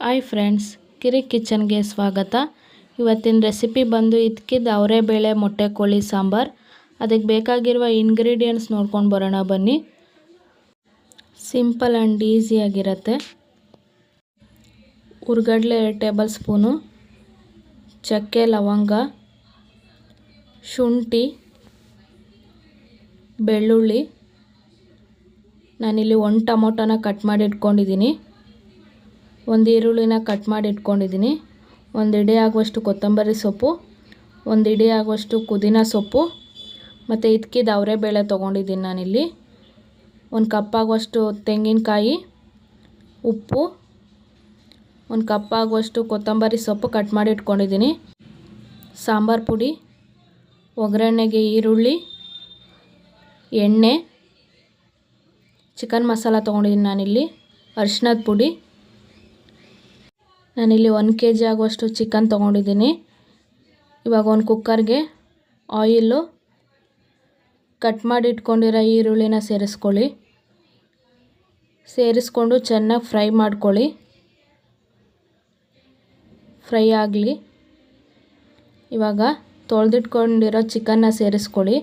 Hi friends, ಕಿರಿ ಕಿಚನ್ಗೆ ಸ್ವಾಗತ. ಇವತ್ತಿನ ರೆಸಿಪಿ ಬಂದು ಇದ್ಕಿದ್ದು ಅವರೇ ಬೇಳೆ, ಮೊಟ್ಟೆ, ಕೋಳಿ, ಸಾಂಬಾರು. ಅದಕ್ಕೆ ಬೇಕಾಗಿರುವ ಇಂಗ್ರೀಡಿಯೆಂಟ್ಸ್ ನೋಡ್ಕೊಂಡು ಬರೋಣ ಬನ್ನಿ. ಸಿಂಪಲ್ ಆ್ಯಂಡ್ ಈಸಿಯಾಗಿರುತ್ತೆ ಹುರ್ಗಡ್ಲೆ ಎರಡು ಟೇಬಲ್ ಸ್ಪೂನು, ಚಕ್ಕೆ ಲವಂಗ, ಶುಂಠಿ, ಬೆಳ್ಳುಳ್ಳಿ. ನಾನಿಲ್ಲಿ ಒಂದು ಟೊಮೊಟೊನ ಕಟ್ ಮಾಡಿ ಇಟ್ಕೊಂಡಿದ್ದೀನಿ ಒಂದು ಈರುಳ್ಳಿನ ಕಟ್ ಮಾಡಿ ಇಟ್ಕೊಂಡಿದ್ದೀನಿ ಒಂದು ಇಡಿ ಆಗುವಷ್ಟು ಕೊತ್ತಂಬರಿ ಸೊಪ್ಪು, ಒಂದು ಇಡಿ ಆಗುವಷ್ಟು ಪುದೀನ ಸೊಪ್ಪು, ಮತ್ತು ಇದಕ್ಕಿದ ಅವರೆಬೇಳೆ ತೊಗೊಂಡಿದ್ದೀನಿ ನಾನಿಲ್ಲಿ. ಒಂದು ಕಪ್ ಆಗುವಷ್ಟು ತೆಂಗಿನಕಾಯಿ, ಉಪ್ಪು, ಒಂದು ಕಪ್ ಆಗುವಷ್ಟು ಕೊತ್ತಂಬರಿ ಸೊಪ್ಪು ಕಟ್ ಮಾಡಿ ಇಟ್ಕೊಂಡಿದ್ದೀನಿ ಸಾಂಬಾರು ಪುಡಿ, ಒಗ್ಗರಣೆಗೆ ಈರುಳ್ಳಿ, ಎಣ್ಣೆ, ಚಿಕನ್ ಮಸಾಲ ತೊಗೊಂಡಿದ್ದೀನಿ ನಾನಿಲ್ಲಿ ಅರಿಶಿನದ ಪುಡಿ. ನಾನಿಲ್ಲಿ ಒಂದು ಕೆ ಜಿ ಆಗುವಷ್ಟು ಚಿಕನ್ ತೊಗೊಂಡಿದ್ದೀನಿ. ಇವಾಗ ಒಂದು ಕುಕ್ಕರ್ಗೆ ಆಯಿಲು ಕಟ್ ಮಾಡಿ ಇಟ್ಕೊಂಡಿರೋ ಈರುಳ್ಳಿನ ಸೇರಿಸ್ಕೊಳ್ಳಿ. ಸೇರಿಸ್ಕೊಂಡು ಚೆನ್ನಾಗಿ ಫ್ರೈ ಮಾಡ್ಕೊಳ್ಳಿ. ಫ್ರೈ ಆಗಲಿ. ಇವಾಗ ತೊಳೆದಿಟ್ಕೊಂಡಿರೋ ಚಿಕನ್ನ ಸೇರಿಸ್ಕೊಳ್ಳಿ.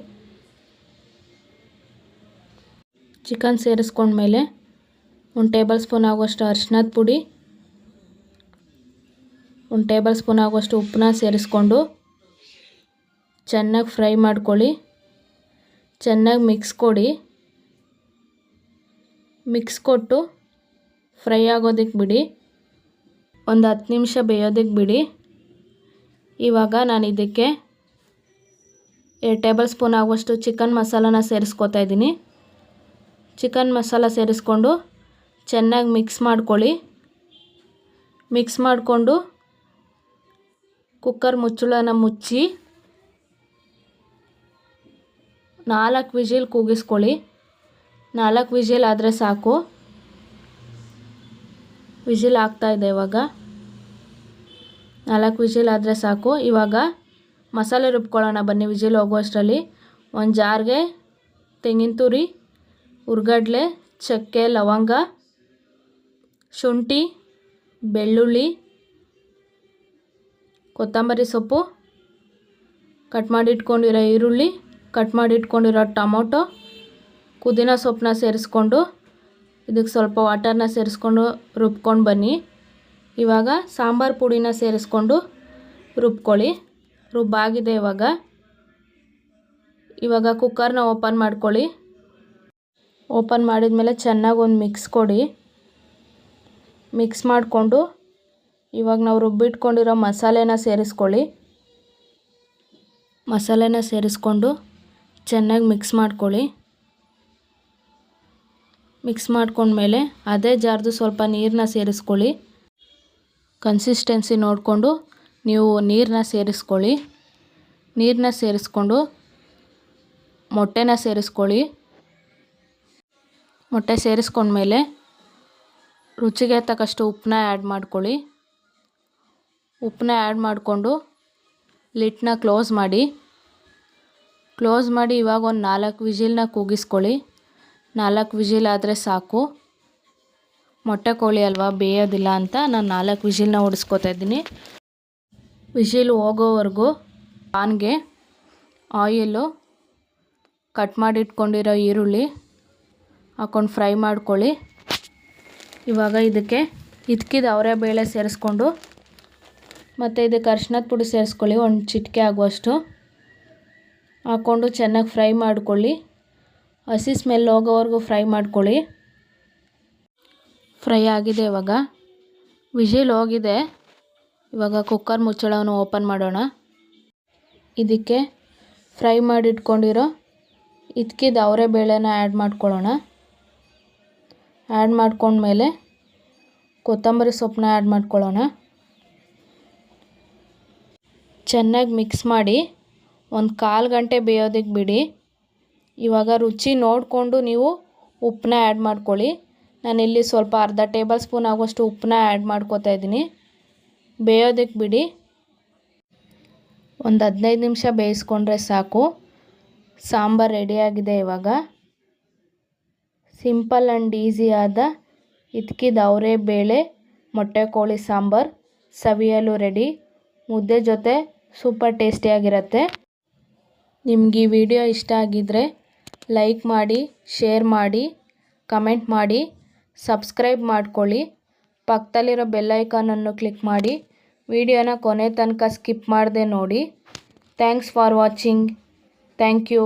ಚಿಕನ್ ಸೇರಿಸ್ಕೊಂಡ್ಮೇಲೆ ಒಂದು ಟೇಬಲ್ ಸ್ಪೂನ್ ಆಗುವಷ್ಟು ಅರ್ಶಿನದ ಪುಡಿ ಒಂದು ಟೇಬಲ್ ಸ್ಪೂನ್ ಆಗುವಷ್ಟು ಉಪ್ಪನ್ನ ಸೇರಿಸ್ಕೊಂಡು ಚೆನ್ನಾಗಿ ಫ್ರೈ ಮಾಡ್ಕೊಳ್ಳಿ. ಚೆನ್ನಾಗಿ ಮಿಕ್ಸ್ ಕೊಡಿ. ಮಿಕ್ಸ್ ಕೊಟ್ಟು ಫ್ರೈ ಆಗೋದಕ್ಕೆ ಬಿಡಿ. ಒಂದು ಹತ್ತು ನಿಮಿಷ ಬೇಯೋದಕ್ಕೆ ಬಿಡಿ. ಇವಾಗ ನಾನು ಇದಕ್ಕೆ ಎರಡು ಟೇಬಲ್ ಸ್ಪೂನ್ ಆಗುವಷ್ಟು ಚಿಕನ್ ಮಸಾಲಾನ ಸೇರಿಸ್ಕೊತಾ ಇದ್ದೀನಿ. ಚಿಕನ್ ಮಸಾಲ ಸೇರಿಸ್ಕೊಂಡು ಚೆನ್ನಾಗಿ ಮಿಕ್ಸ್ ಮಾಡ್ಕೊಳ್ಳಿ. ಮಿಕ್ಸ್ ಮಾಡಿಕೊಂಡು ಕುಕ್ಕರ್ ಮುಚ್ಚಳನ ಮುಚ್ಚಿ ನಾಲ್ಕು ವಿಜಿಲ್ ಕೂಗಿಸ್ಕೊಳ್ಳಿ. ನಾಲ್ಕು ವಿಜಿಲ್ ಆದರೆ ಸಾಕು. ವಿಜಿಲ್ ಆಗ್ತಾಯಿದೆ ಇವಾಗ. ನಾಲ್ಕು ವಿಜಿಲ್ ಆದರೆ ಸಾಕು. ಇವಾಗ ಮಸಾಲೆ ರುಬ್ಕೊಳ್ಳೋಣ. ಬನ್ನಿ ವಿಜಿಲ್ ಹೋಗುವಷ್ಟರಲ್ಲಿ. ಒಂದು ಜಾರ್ಗೆ ತೆಂಗಿನ ತುರಿ ಹುರ್ಗಡ್ಲೆ ಚಕ್ಕೆ, ಲವಂಗ, ಶುಂಠಿ, ಬೆಳ್ಳುಳ್ಳಿ ಕೊತ್ತಂಬರಿ ಸೊಪ್ಪು ಕಟ್ ಮಾಡಿ ಇಟ್ಕೊಂಡಿರೋ ಈರುಳ್ಳಿ ಕಟ್ ಮಾಡಿ ಇಟ್ಕೊಂಡಿರೋ ಟೊಮೊಟೊ ಕುದಿನ ಸೊಪ್ಪನ್ನ ಸೇರಿಸ್ಕೊಂಡು, ಇದಕ್ಕೆ ಸ್ವಲ್ಪ ವಾಟರ್ನ ಸೇರಿಸ್ಕೊಂಡು ರುಬ್ಕೊಂಡು ಬನ್ನಿ. ಇವಾಗ ಸಾಂಬಾರು ಪುಡಿನ ಸೇರಿಸ್ಕೊಂಡು ರುಬ್ಕೊಳ್ಳಿ. ರುಬ್ಬಾಗಿದೆ ಇವಾಗ. ಇವಾಗ ಕುಕ್ಕರ್ನ ಓಪನ್ ಮಾಡ್ಕೊಳ್ಳಿ. ಓಪನ್ ಮಾಡಿದ ಮೇಲೆ ಚೆನ್ನಾಗಿ ಒಂದು ಮಿಕ್ಸ್ ಕೊಡಿ. ಮಿಕ್ಸ್ ಮಾಡಿಕೊಂಡು ಇವಾಗ ನಾವು ರುಬ್ಬಿಟ್ಕೊಂಡಿರೋ ಮಸಾಲೆನ ಸೇರಿಸ್ಕೊಳ್ಳಿ. ಮಸಾಲೆನ ಸೇರಿಸ್ಕೊಂಡು ಚೆನ್ನಾಗಿ ಮಿಕ್ಸ್ ಮಾಡ್ಕೊಳ್ಳಿ. ಮಿಕ್ಸ್ ಮಾಡ್ಕೊಂಡ್ಮೇಲೆ ಅದೇ ಜಾರ್ದು ಸ್ವಲ್ಪ ನೀರನ್ನ ಸೇರಿಸ್ಕೊಳ್ಳಿ. ಕನ್ಸಿಸ್ಟೆನ್ಸಿ ನೋಡಿಕೊಂಡು ನೀವು ನೀರನ್ನ ಸೇರಿಸ್ಕೊಳ್ಳಿ. ನೀರನ್ನ ಸೇರಿಸ್ಕೊಂಡು ಮೊಟ್ಟೆನ ಸೇರಿಸ್ಕೊಳ್ಳಿ. ಮೊಟ್ಟೆ ಸೇರಿಸ್ಕೊಂಡ್ಮೇಲೆ ರುಚಿಗೆ ತಕ್ಕಷ್ಟು ಉಪ್ಪನ್ನ ಆ್ಯಡ್ ಮಾಡ್ಕೊಳ್ಳಿ. ಉಪ್ಪನ್ನ ಆ್ಯಡ್ ಮಾಡಿಕೊಂಡು ಲಿಟ್ನ ಕ್ಲೋಸ್ ಮಾಡಿ. ಕ್ಲೋಸ್ ಮಾಡಿ ಇವಾಗ ಒಂದು ನಾಲ್ಕು ವಿಜಿಲ್ನ ಕೂಗಿಸ್ಕೊಳ್ಳಿ. ನಾಲ್ಕು ವಿಜಿಲ್ ಆದರೆ ಸಾಕು. ಮೊಟ್ಟೆ ಕೋಳಿ ಅಲ್ವಾ, ಬೇಯೋದಿಲ್ಲ ಅಂತ ನಾನು ನಾಲ್ಕು ವಿಜಿಲ್ನ ಹೊಡಿಸ್ಕೊತಾ ಇದ್ದೀನಿ. ವಿಜಿಲ್ ಹೋಗೋವರೆಗೂ ಪಾನ್ಗೆ ಆಯಿಲು ಕಟ್ ಮಾಡಿ ಇಟ್ಕೊಂಡಿರೋ ಈರುಳ್ಳಿ ಹಾಕ್ಕೊಂಡು ಫ್ರೈ ಮಾಡ್ಕೊಳ್ಳಿ. ಇವಾಗ ಇದಕ್ಕೆ ಇದಕ್ಕಿದ್ದು ಅವರೇ ಬೇಳೆ ಸೇರಿಸ್ಕೊಂಡು ಮತ್ತು ಇದಕ್ಕೆ ಅರ್ಶಿನದ ಪುಡಿ ಸೇರಿಸ್ಕೊಳ್ಳಿ, ಒಂದು ಚಿಟಿಕೆ ಆಗುವಷ್ಟು. ಹಾಕ್ಕೊಂಡು ಚೆನ್ನಾಗಿ ಫ್ರೈ ಮಾಡಿಕೊಳ್ಳಿ. ಹಸಿ ಸ್ಮೆಲ್ ಹೋಗೋವರೆಗೂ ಫ್ರೈ ಮಾಡ್ಕೊಳ್ಳಿ. ಫ್ರೈ ಆಗಿದೆ ಇವಾಗ. ವಿಜಿಲ್ ಹೋಗಿದೆ. ಇವಾಗ ಕುಕ್ಕರ್ ಮುಚ್ಚಳವನ್ನು ಓಪನ್ ಮಾಡೋಣ. ಇದಕ್ಕೆ ಫ್ರೈ ಮಾಡಿ ಇಟ್ಕೊಂಡಿರೋ ಇದಕ್ಕಿದ್ದು ಅವರೇ ಬೇಳೆನ ಆ್ಯಡ್ ಮಾಡ್ಕೊಳ್ಳೋಣ. ಆ್ಯಡ್ ಮಾಡ್ಕೊಂಡ್ಮೇಲೆ ಕೊತ್ತಂಬರಿ ಸೊಪ್ಪನ್ನ ಆ್ಯಡ್ ಮಾಡ್ಕೊಳ್ಳೋಣ. ಚೆನ್ನಾಗಿ ಮಿಕ್ಸ್ ಮಾಡಿ ಒಂದು ಕಾಲು ಗಂಟೆ ಬೇಯೋದಕ್ಕೆ ಬಿಡಿ. ಇವಾಗ ರುಚಿ ನೋಡಿಕೊಂಡು ನೀವು ಉಪ್ಪನ್ನ ಆ್ಯಡ್ ಮಾಡ್ಕೊಳ್ಳಿ. ನಾನಿಲ್ಲಿ ಸ್ವಲ್ಪ ಅರ್ಧ ಟೇಬಲ್ ಸ್ಪೂನ್ ಆಗೋಷ್ಟು ಉಪ್ಪನ್ನ ಆ್ಯಡ್ ಮಾಡ್ಕೋತಾ ಇದ್ದೀನಿ. ಬೇಯೋದಕ್ಕೆ ಬಿಡಿ. ಒಂದು ಹದಿನೈದು ನಿಮಿಷ ಬೇಯಿಸ್ಕೊಂಡ್ರೆ ಸಾಕು. ಸಾಂಬಾರು ರೆಡಿಯಾಗಿದೆ ಇವಾಗ. ಸಿಂಪಲ್ ಆ್ಯಂಡ್ ಈಸಿಯಾದ ಇದ್ಕಿದ ಅವರೇ ಬೇಳೆ, ಮೊಟ್ಟೆ, ಕೋಳಿ, ಸಾಂಬಾರು ಸವಿಯಲು ರೆಡಿ ಮುದ್ದೆ ಜೊತೆ ಸೂಪರ್ ಟೇಸ್ಟಿಯಾಗಿರುತ್ತೆ ನಿಮಗೆ ಈ ವಿಡಿಯೋ ಇಷ್ಟ ಆಗಿದ್ದರೆ ಲೈಕ್ ಮಾಡಿ ಶೇರ್ ಮಾಡಿ ಕಮೆಂಟ್ ಮಾಡಿ ಸಬ್ಸ್ಕ್ರೈಬ್ ಮಾಡ್ಕೊಳ್ಳಿ. ಪಕ್ಕದಲ್ಲಿರೋ ಬೆಲ್ಲೈಕಾನನ್ನು ಕ್ಲಿಕ್ ಮಾಡಿ. ವಿಡಿಯೋನ ಕೊನೆ ತನಕ ಸ್ಕಿಪ್ ಮಾಡದೆ ನೋಡಿ. Thanks for watching thank you